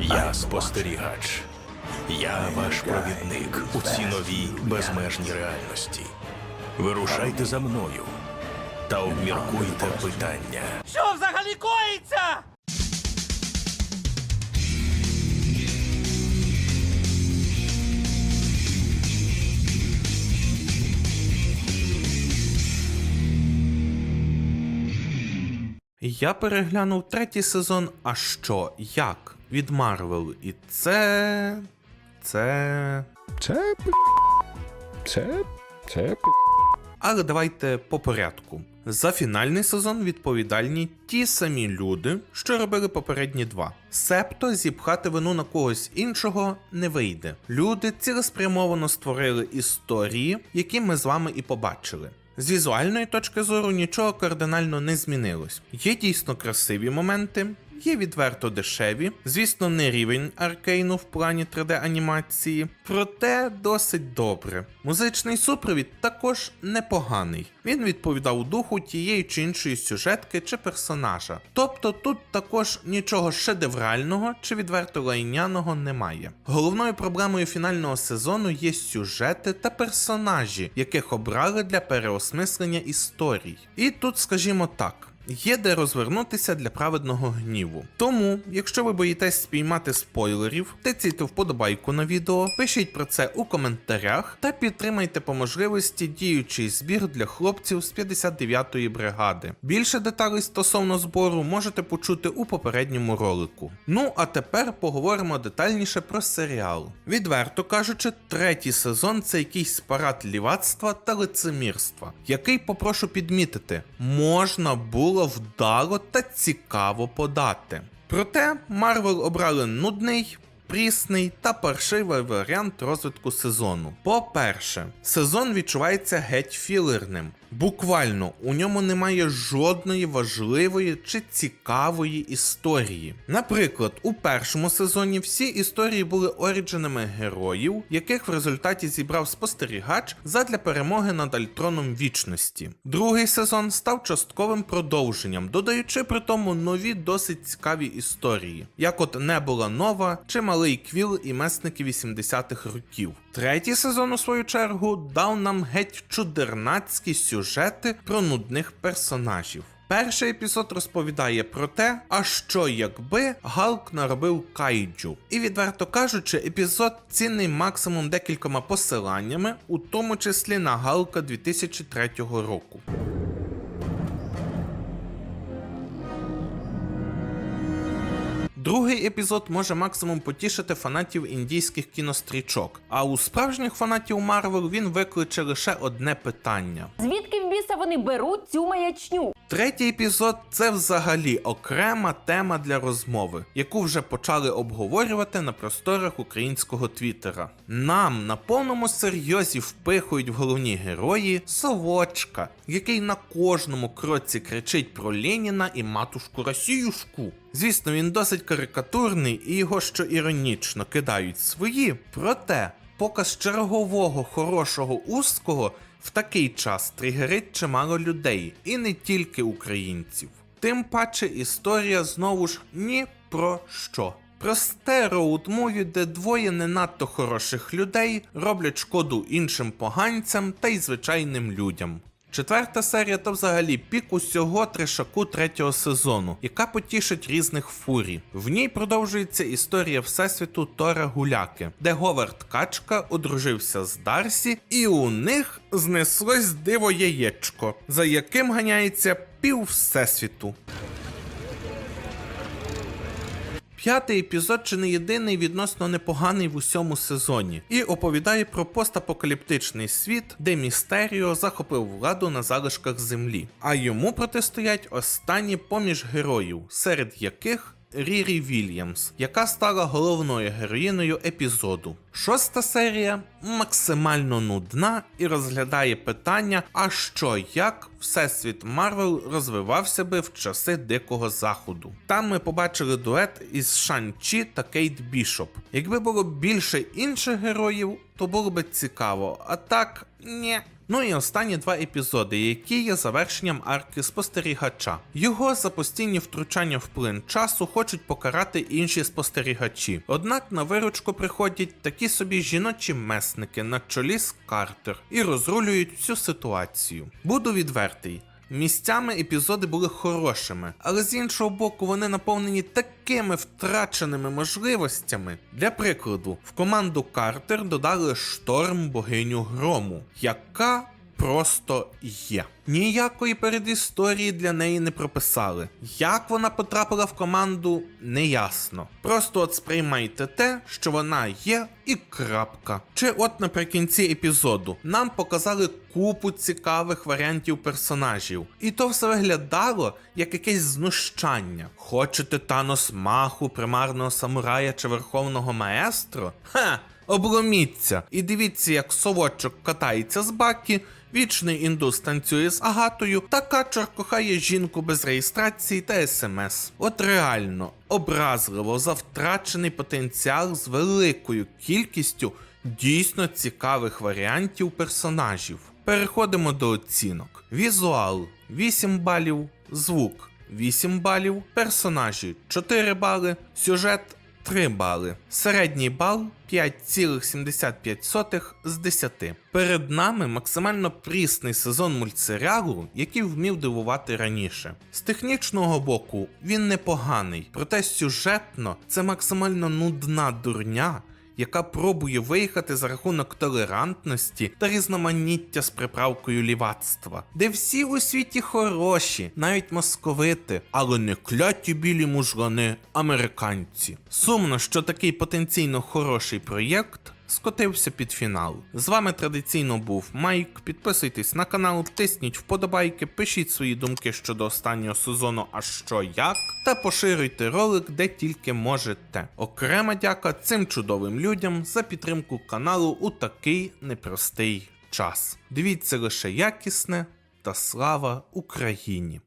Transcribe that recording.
Я спостерігач. Я ваш провідник у цій новій безмежній реальності. Вирушайте за мною та обміркуйте питання. Що взагалі коїться? Я переглянув третій сезон, а що, як? Від Марвел. І це. Це. Це це це Але давайте по порядку. За фінальний сезон відповідальні ті самі люди, що робили попередні два. Себто зіпхати вину на когось іншого не вийде. Люди цілеспрямовано створили історії, які ми з вами і побачили. З візуальної точки зору нічого кардинально не змінилось. Є дійсно красиві моменти, є відверто дешеві, звісно, не рівень аркейну в плані 3D-анімації, проте досить добре. Музичний супровід також непоганий. Він відповідав духу тієї чи іншої сюжетки чи персонажа. Тобто тут також нічого шедеврального чи відверто лайняного немає. Головною проблемою фінального сезону є сюжети та персонажі, яких обрали для переосмислення історій. І тут, скажімо так. Є де розвернутися для праведного гніву. Тому, якщо ви боїтесь спіймати спойлерів, тиційте вподобайку на відео, пишіть про це у коментарях та підтримайте по можливості діючий збір для хлопців з 59-ї бригади. Більше деталей стосовно збору можете почути у попередньому ролику. Ну а тепер поговоримо детальніше про серіал. Відверто кажучи, третій сезон це якийсь парад лівацтва та лицемірства, який попрошу підмітити, можна було вдало та цікаво подати. Проте Марвел обрали нудний. Прісний та паршивий варіант розвитку сезону. По-перше, сезон відчувається геть філерним. Буквально у ньому немає жодної важливої чи цікавої історії. Наприклад, у першому сезоні всі історії були оріджинами героїв, яких в результаті зібрав спостерігач задля перемоги над Альтроном вічності. Другий сезон став частковим продовженням, додаючи при тому нові досить цікаві історії, як от Небула Нова чи Малий Квіл і месники 80-х років. Третій сезон, у свою чергу, дав нам геть чудернацькі сюжети про нудних персонажів. Перший епізод розповідає про те, а що якби Галк наробив кайджу. І відверто кажучи, епізод цінний максимум декількома посиланнями, у тому числі на Галка 2003 року. Другий епізод може максимум потішити фанатів індійських кінострічок, а у справжніх фанатів Марвел він викличе лише одне питання. Звідки біса вони беруть цю маячню? Третій епізод це взагалі окрема тема для розмови, яку вже почали обговорювати на просторах українського твіттера. Нам на повному серйозі впихують в головні герої совочка, який на кожному кроці кричить про Леніна і матушку Росіюшку. Звісно, він досить карикатурний і його що іронічно кидають свої, проте показ чергового хорошого узкого в такий час тригерить чимало людей, і не тільки українців. Тим паче історія знову ж ні про що. Просте роудмові, де двоє не надто хороших людей роблять шкоду іншим поганцям та й звичайним людям. Четверта серія то взагалі пік усього трешаку третього сезону, яка потішить різних фурій. В ній продовжується історія всесвіту Тора Гуляки, де Говард Качка одружився з Дарсі, і у них знеслось диво яєчко, за яким ганяється пів всесвіту. П'ятий епізод чи не єдиний відносно непоганий в усьому сезоні. І оповідає про постапокаліптичний світ, де Містеріо захопив владу на залишках землі, а йому протистоять останні поміж героїв, серед яких Рірі Вільямс, яка стала головною героїною епізоду. Шоста серія максимально нудна і розглядає питання, а що як всесвіт Марвел розвивався би в часи Дикого Заходу. Там ми побачили дует із Шан Чі та Кейт Бішоп. Якби було більше інших героїв, то було би цікаво, а так ні. Ну і останні два епізоди, які є завершенням арки спостерігача. Його за постійні втручання в плин часу хочуть покарати інші спостерігачі. Однак на виручку приходять такі собі жіночі месники на чолі з Картер і розрулюють всю ситуацію. Буду відвертий. Місцями епізоди були хорошими, але з іншого боку, вони наповнені такими втраченими можливостями. Для прикладу, в команду Картер додали шторм богиню грому, яка просто є. Ніякої передісторії для неї не прописали. Як вона потрапила в команду, неясно. Просто от сприймайте те, що вона є, і крапка. Чи от наприкінці епізоду нам показали купу цікавих варіантів персонажів, і то все виглядало як якесь знущання. Хочете Танос Маху, примарного самурая чи верховного маестро? Ха! Обломіться! І дивіться, як совочок катається з бакі, вічний індус танцює з агатою, та качер кохає жінку без реєстрації та смс. От реально, образливо за втрачений потенціал з великою кількістю дійсно цікавих варіантів персонажів. Переходимо до оцінок. Візуал 8 балів, звук 8 балів, персонажі 4 бали, сюжет 3 бали. Середній бал 5,75 з 10. Перед нами максимально прісний сезон мультсеріалу, який вмів дивувати раніше. З технічного боку він непоганий, проте сюжетно це максимально нудна дурня. Яка пробує виїхати за рахунок толерантності та різноманіття з приправкою лівацтва, де всі у світі хороші, навіть московити, але не кляті білі мужлани американці. Сумно, що такий потенційно хороший проєкт скотився під фінал. З вами традиційно був Майк. Підписуйтесь на канал, тисніть вподобайки, пишіть свої думки щодо останнього сезону, а що як, та поширюйте ролик де тільки можете. Окрема дяка цим чудовим людям за підтримку каналу у такий непростий час. Дивіться лише якісне та слава Україні!